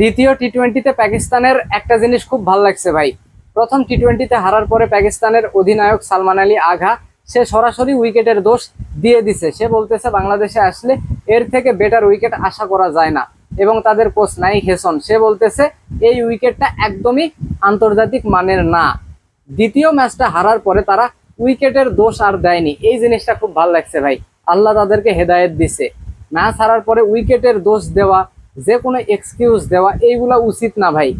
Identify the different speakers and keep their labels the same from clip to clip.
Speaker 1: দ্বিতীয় টি টোয়েন্টিতে পাকিস্তানের একটা জিনিস খুব ভালো লাগছে ভাই। প্রথম টি টোয়েন্টিতে হারার পরে পাকিস্তানের অধিনায়ক সালমান আলী আঘা, সে সরাসরি উইকেটের দোষ দিয়ে দিছে। সে বলতেছে, বাংলাদেশে আসলে এর থেকে বেটার উইকেট আশা করা যায় না। এবং তাদের কোচ নাইক হেসন, সে বলতেছে, এই উইকেটটা একদমই আন্তর্জাতিক মানের না। দ্বিতীয় ম্যাচটা হারার পরে তারা উইকেটের দোষ আর দেয়নি। এই জিনিসটা খুব ভালো লাগছে ভাই। আল্লাহ তাদেরকে হেদায়েত দিছে। ম্যাচ হারার পরে উইকেটের দোষ দেওয়া যে কোনো এক্সকিউজ দেওয়া, এইগুলা উচিত না ভাই।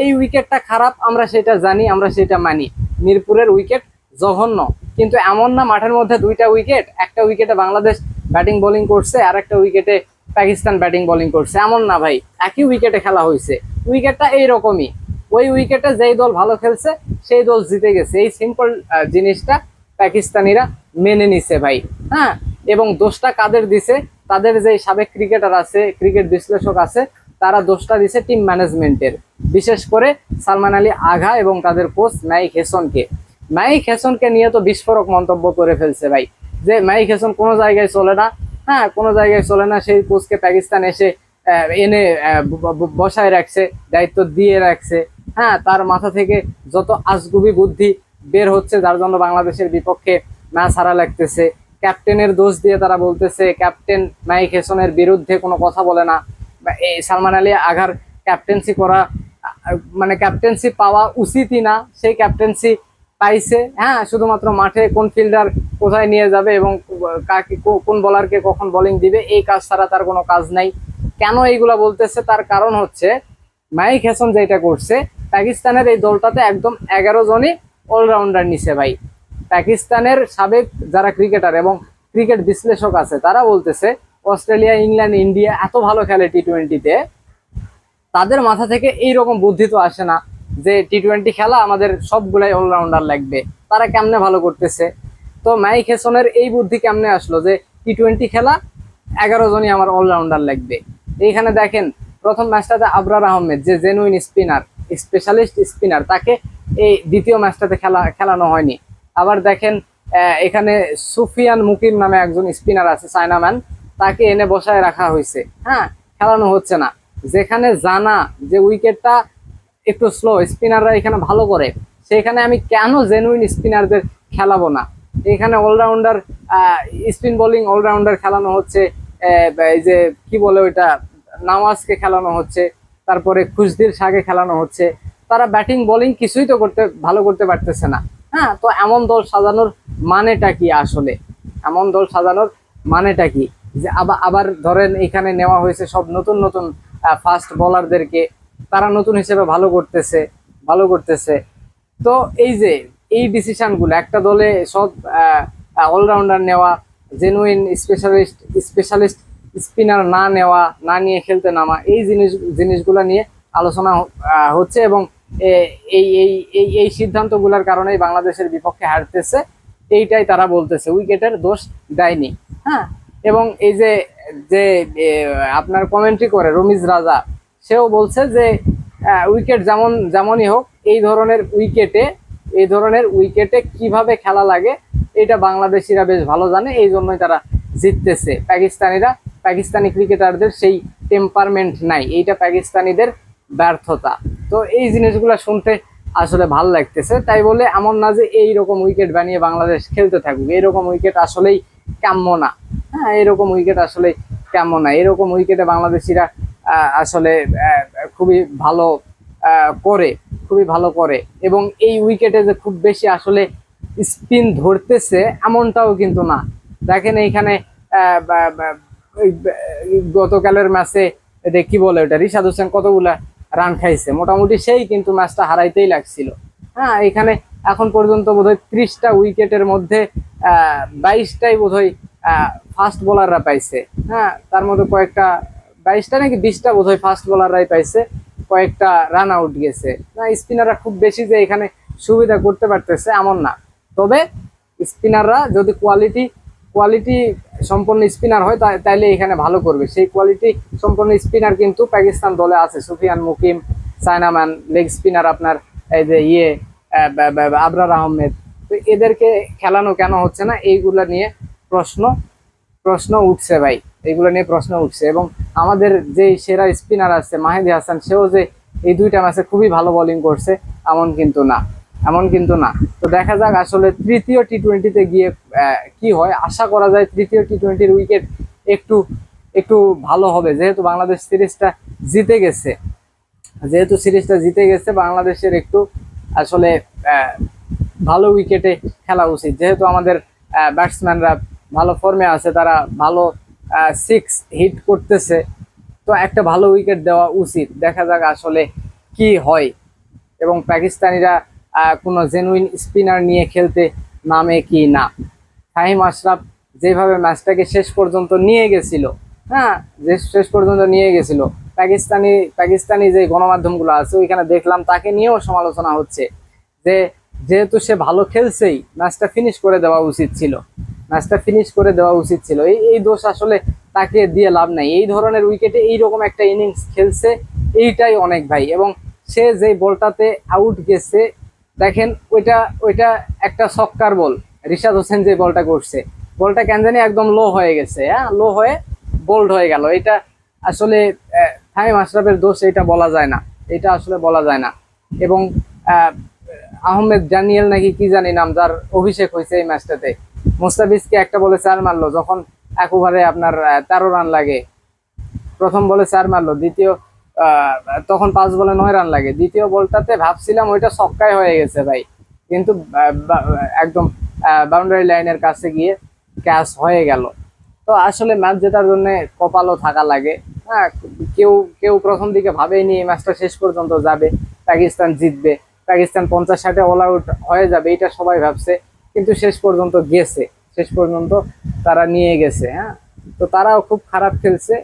Speaker 1: এই উইকেটটা খারাপ, আমরা সেটা জানি, আমরা সেটা মানি। মিরপুরের উইকেট জঘন্য। কিন্তু এমন না, মাঠের মধ্যে দুইটা উইকেট, একটা উইকেটে বাংলাদেশ ব্যাটিং বোলিং করছে, আর একটা উইকেটে পাকিস্তান ব্যাটিং বোলিং করছে। এমন না ভাই, একই উইকেটে খেলা হয়েছে। উইকেটটা এইরকমই। ওই উইকেটে যেই দল ভালো খেলছে, সেই দল জিতে গেছে। এই সিম্পল জিনিসটা পাকিস্তানিরা মেনে নিছে ভাই। হ্যাঁ? এবং দোষটা কাদের দিছে? তাদের যে সাবেক ক্রিকেটার আছে, ক্রিকেট বিশ্লেষক আছে, তারা দোষটা দিছে টিম ম্যানেজমেন্টের। বিশেষ করে সালমান আলী আঘা এবং তাদের কোচ নাইক হেসনকে। নাইক হেসনকে নিয়ে তো বিস্ফোরক মন্তব্য করে ফেলছে ভাই। যে নাইক হেসন কোনো জায়গায় চলে না। হ্যাঁ কোনো জায়গায় চলে না, সেই কোচকে পাকিস্তান এসে এনে বসায় রাখছে, দায়িত্ব দিয়ে রাখছে। হ্যাঁ তার মাথা থেকে যত আজগুবি বুদ্ধি বের হচ্ছে, যার জন্য বাংলাদেশের বিপক্ষে ম্যাচ হারা লাগতেছে। ক্যাপ্টেনের দোষ দিয়ে তারা বলতেছে, ক্যাপ্টেন নাইক হেসনের বিরুদ্ধে কোনো কথা বলে না। সালমান আলী আঘার ক্যাপ্টেন্সি করা মানে ক্যাপ্টেন্সি পাওয়া উচিতই না। সেই ক্যাপ্টেন্সি পাইছে। হ্যাঁ শুধুমাত্র মাঠে কোন ফিল্ডার কোথায় নিয়ে যাবে এবং কাকে কোন বলারকে কখন বোলিং দিবে, এই কাজ ছাড়া তার কোনো কাজ নাই। কেন এইগুলা বলতেছে? তার কারণ হচ্ছে, মাইক হেসন যেটা করছে, পাকিস্তানের এই দলটাতে একদম এগারো জনই অলরাউন্ডার নিছে ভাই। পাকিস্তানের সাবেক যারা ক্রিকেটার এবং ক্রিকেট বিশ্লেষক আছে, তারা বলতেছে, অস্ট্রেলিয়া, ইংল্যান্ড, ইন্ডিয়া এত ভালো খেলে টি টোয়েন্টিতে তাদের মাথা থেকে এই রকম বুদ্ধি তো আসে না যে টি টোয়েন্টি খেলা আমাদের সবগুলাই অলরাউন্ডার লাগবে। তারা কেমনে ভালো করতেছে? তো মাইক হেসনের এই বুদ্ধি কেমনে আসলো যে টি টোয়েন্টি খেলা এগারো জনই আমার অলরাউন্ডার লাগবে। এইখানে দেখেন, প্রথম ম্যাচটাতে আবরার আহমেদ, যে জেনুইন স্পিনার স্পেশালিস্ট স্পিনার তাকে এই দ্বিতীয় ম্যাচটাতে খেলা খেলানো হয়নি। আবার দেখেন এখানে সুফিয়ান মুকিম নামে একজন স্পিনার আছে, চায়নাম্যান, তাকে এনে বসায় রাখা হয়েছে। হ্যাঁ খেলানো হচ্ছে না। যেখানে জানা যে উইকেটটা একটু স্লো স্পিনাররা এখানে ভালো করে, সেখানে আমি কেন জেনুইন স্পিনারদের খেলাবো না? এখানে অলরাউন্ডার স্পিন বোলিং অলরাউন্ডার খেলানো হচ্ছে এই যে কি বলে ওইটা নামাজকে খেলানো হচ্ছে, তারপরে খুশদির শাকে খেলানো হচ্ছে। তারা ব্যাটিং বোলিং কিছুই তো করতে, ভালো করতে পারতেছে না। হ্যাঁ তো এমন দল সাজানোর মানেটা কি আসলে? এমন দল সাজানোর মানেটা কি? যে আবার আবার ধরেন এখানে নেওয়া হয়েছে সব নতুন নতুন ফাস্ট বোলারদেরকে তারা নতুন হিসেবে ভালো করতেছে ভালো করতেছে। তো এই যে, এই ডিসিশনগুলো একটা দলে সব অলরাউন্ডার নেওয়া জেনুইন স্পেশালিস্ট স্পেশালিস্ট স্পিনার না নেওয়া, না নিয়ে খেলতে নামা, এই জিনিস জিনিসগুলো নিয়ে আলোচনা হচ্ছে এবং এই এই এই এই সিদ্ধান্তগুলোর কারণেই বাংলাদেশের বিপক্ষে হারতেছে। এইটাই তারা বলতেছে, উইকেটের দোষ দেয়নি। হ্যাঁ? এবং এই যে যে আপনার কমেন্ট্রি করে রমিজ রাজা, সেও বলছে যে উইকেট যেমন, যেমনই হোক, এই ধরনের উইকেটে, এই ধরনের উইকেটে কীভাবে খেলা লাগে, এটা বাংলাদেশিরা বেশ ভালো জানে, এই জন্যই তারা জিততেছে। পাকিস্তানিরা, পাকিস্তানি ক্রিকেটারদের সেই টেম্পারমেন্ট নাই। এইটা পাকিস্তানিদের ব্যর্থতা। তো এই জিনিসগুলো শুনতে আসলে ভালো লাগতেছে। তাই বলে এমন না যে এই রকম উইকেট বানিয়ে বাংলাদেশ খেলতে থাকুক। এইরকম উইকেট আসলেই কাম্য না। হ্যাঁ এরকম উইকেট আসলে কাম্য না। এরকম উইকেটে বাংলাদেশিরা আসলে খুবই ভালো করে, খুবই ভালো করে। এবং এই উইকেটে যে খুব বেশি আসলে স্পিন ধরতেছে, এমনটাও কিন্তু না। দেখেন এইখানে গতকালের ম্যাচে এটা কি বলে ওটা? রিশাদ হোসেন কতগুলা রান খাইছে। মোটামুটি সেই কিন্তু ম্যাচটা হারাইতেই লাগছিল। হ্যাঁ এখানে এখন পর্যন্ত বোধহয় ত্রিশটা উইকেটের মধ্যে বাইশটাই বোধহয় ফাস্ট বোলাররা পাইছে। হ্যাঁ তার মধ্যে কয়েকটা, বাইশটা নাকি বিশটা বোধহয় ফাস্ট বোলাররাই পাইছে। কয়েকটা রান আউট গেছে। না স্পিনাররা খুব বেশি যে এখানে সুবিধা করতে পারতেছে এমন না। তবে স্পিনাররা যদি কোয়ালিটি কোয়ালিটি সম্পন্ন স্পিনার হয় তাইলে এখানে ভালো করবে। সেই কোয়ালিটি সম্পূর্ণ স্পিনার কিন্তু পাকিস্তান দলে আছে। Sufiyan Muqeem chinaman leg spinner আপনার, এই যে ইয়ে আবরার আহমেদ। তো এদেরকে খেলানো কেন হচ্ছে না? এইগুলা নিয়ে প্রশ্ন প্রশ্ন উঠছে ভাই। এগুলো নিয়ে প্রশ্ন উঠছে। এবং আমাদের যে সেরা স্পিনার আছে, মাহেদি হাসান, সেও যে এই দুইটা ম্যাচে খুবই ভালো বোলিং করছে, এমন কিন্তু না। এমন কিন্তু না। তো দেখা যাক আসলে তৃতীয় টি টোয়েন্টিতে গিয়ে কি হয়। আশা করা যায় তৃতীয় টি টোয়েন্টির উইকেট একটু একটু ভালো হবে। যেহেতু বাংলাদেশ সিরিজটা জিতে গেছে। যেহেতু সিরিজটা জিতে গেছে, বাংলাদেশের একটু আসলে ভালো উইকেটে খেলা উচিত। যেহেতু আমাদের ব্যাটসম্যানরা ভালো ফর্মে আছে, তারা ভালো সিক্স হিট করতেছে। তো একটা ভালো উইকেট দেওয়া উচিত। দেখা যাক আসলে কি হয়। এবং পাকিস্তানিরা কোনো জেনুইন স্পিনার নিয়ে খেলতে নামে কি না। ফাহিম আশরাফ যেভাবে ম্যাচটাকে শেষ পর্যন্ত নিয়ে গেছিল হ্যাঁ যে শেষ পর্যন্ত নিয়ে গেছিল, পাকিস্তানি পাকিস্তানি যে গণমাধ্যমগুলো আছে, ওইখানে দেখলাম তাকে নিয়েও সমালোচনা হচ্ছে যে যেহেতু সে ভালো খেলছেই ম্যাচটা ফিনিশ করে দেওয়া উচিত ছিল ম্যাচটা ফিনিশ করে দেওয়া উচিত ছিল। এই এই দোষ আসলে তাকে দিয়ে লাভ নাই। এই ধরনের উইকেটে এইরকম একটা ইনিংস খেলছে, এইটাই অনেক ভাই। এবং সে যে বলটাতে আউট গেছে দেখেন, ওইটা ওইটা একটা সক্কার বল। রিশাদ হোসেন যে বলটা করছে, বলটা কেন জানি একদম লো হয়ে গেছে হ্যাঁ? লো হয়ে বোল্ড হয়ে গেল। এটা আসলে ফাহিম আশরাফের দোষ, এটা বলা যায় না। এটা আসলে বলা যায় না। এবং আহমেদ জানিয়েল নাকি কি জানি নাম, যার অভিষেক হয়েছে এই ম্যাচটাতে। মুস্তাফিজকে একটা বলে চার মারলো, যখন এক ওভারে আপনার তেরো রান লাগে। প্রথম বলে চার মারলো, দ্বিতীয় তখন পাঁচ বলে নয় রান লাগে। দ্বিতীয় বলটাতে ভাবছিলাম ওইটা ছক্কায় হয়ে গেছে ভাই। কিন্তু একদম বাউন্ডারি লাইনের কাছে গিয়ে ক্যাচ হয়ে গেল। তো আসলে ম্যাচ জেতার জন্য কপালও থাকা লাগে। হ্যাঁ কেউ কেউ প্রথম দিকে ভাবেনি এই ম্যাচটা শেষ পর্যন্ত যাবে, পাকিস্তান জিতবে। পাকিস্তান পঞ্চাশ ষাটে অল আউট হয়ে যাবে, এটা সবাই ভাবছে। কিন্তু শেষ পর্যন্ত গেছে। শেষ পর্যন্ত তারা নিয়ে গেছে হ্যাঁ। তো তারাও খুব খারাপ খেলছে।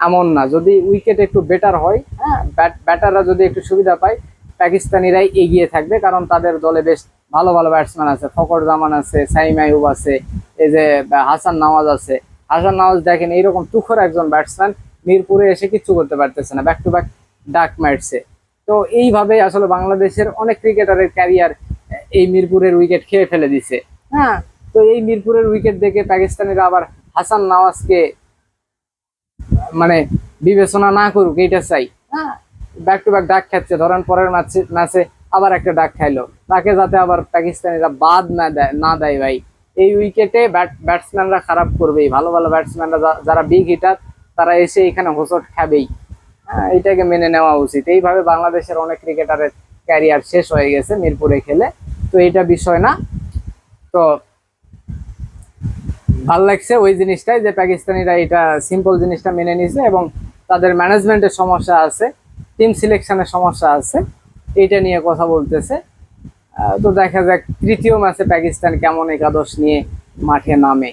Speaker 1: এমন না। যদি উইকেট একটু বেটার হয় হ্যাঁ ব্যাটাররা যদি একটু সুবিধা পায়, পাকিস্তানিরাই এগিয়ে থাকবে কারণ তাদের দলে বেশ ভালো ভালো ব্যাটসম্যান আছে। ফকর জামান আছে, সাইম আইয়ুব আছে, এই যে হাসান নওয়াজ আছে। হাসান নওয়াজ দেখেন এইরকম তুখর একজন ব্যাটসম্যান মিরপুরে এসে কিচ্ছু করতে পারতেছে না ব্যাক টু ব্যাক ডাক মারছে। তো এইভাবে আসলে বাংলাদেশের অনেক ক্রিকেটারের ক্যারিয়ার এই মিরপুরের উইকেট খেয়ে ফেলে দিছে। হ্যাঁ তো এই মিরপুরের উইকেট দেখে পাকিস্তানিরা আবার হাসান নওয়াজকে মানে বিবেচনা না করুক এইটা চাই। হ্যাঁ। ব্যাক টু ব্যাক ডাক খাচ্ছে ধরেন পরের ম্যাচে ম্যাচে আবার একটা ডাক খাইলো। তাকে যাতে আবার পাকিস্তানিরা বাদ না দেয় না দেয় ভাই। এই উইকেটে ব্যাট ব্যাটসম্যানরা খারাপ করবেই ভালো ভালো ব্যাটসম্যানরা যারা বিগ হিটার তারা এসে এখানে হোসট খাবেই। হ্যাঁ এটাকে মেনে নেওয়া উচিত। এইভাবে বাংলাদেশের অনেক ক্রিকেটারের ক্যারিয়ার শেষ হয়ে গেছে মিরপুরে খেলে। তো এটা বিষয় না। তো ভালো লাগছে ওই জিনিসটাই যে পাকিস্তানিরা এটা সিম্পল জিনিসটা মেনে নিছে এবং তাদের ম্যানেজমেন্টের সমস্যা আছে টিম সিলেকশনের সমস্যা আছে এটা নিয়ে কথা বলতেছে। তো দেখা যাক, তৃতীয় ম্যাচে পাকিস্তান কেমন একাদশ নিয়ে মাঠে নামে।